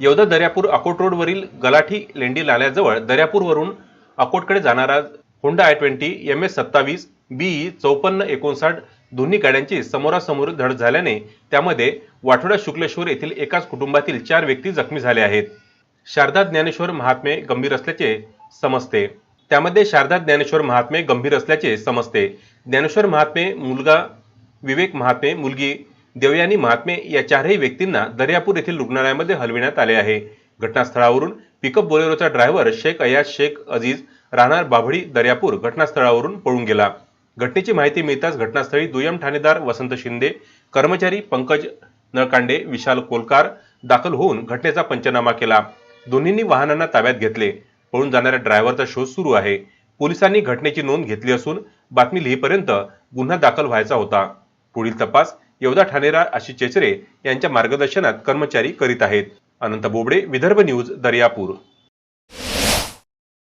येवदा दर्यापूर अकोट रोडवरील गलाठी लेंडी नाल्याजवळ दर्यापूरवरून अकोटकडे जाणारा Honda i twenty M S सत्तावीस बीई चौपन्न एकोणसाठ दोन्ही गाड्यांची समोरासमोर धड झाल्याने त्यामध्ये वाठोडा शुक्लेश्वर येथील एकाच कुटुंबातील चार व्यक्ती जखमी झाले आहेत. शारदा ज्ञानेश्वर महात्मे गंभीर असल्याचे समजते. त्यामध्ये शारदा ज्ञानेश्वर महात्मे गंभीर असल्याचे समजते. ज्ञानेश्वर महात्मे मुलगा विवेक महात्मे मुलगी देवयानी महात्मे या चारही व्यक्तींना दर्यापूर येथील रुग्णालयामध्ये हलविण्यात आले आहे. घटनास्थळावरून पिकअप बोलेरोचा ड्रायव्हर शेख अयाज शेख अजीज राहणार बाभळी दर्यापूर घटनास्थळावरून पळून गेला. घटनेची माहिती मिळताच घटनास्थळी दुय्यम ठाणेदार वसंत शिंदे कर्मचारी पंकज नळकांडे विशाल कोलकार दाखल होऊन घटनेचा पंचनामा केला. दोन्हींनी वाहनांना ताब्यात घेतले. पळून जाणाऱ्या ड्रायव्हरचा शोध सुरू आहे. पोलिसांनी घटनेची नोंद घेतली असून बातमी लिहिपर्यंत गुन्हा दाखल व्हायचा होता. पुढील तपास येवदा ठाणेदार आशिष चेचरे यांच्या मार्गदर्शनात कर्मचारी करीत आहेत. अनंत बोबडे विदर्भ न्यूज दर्यापूर.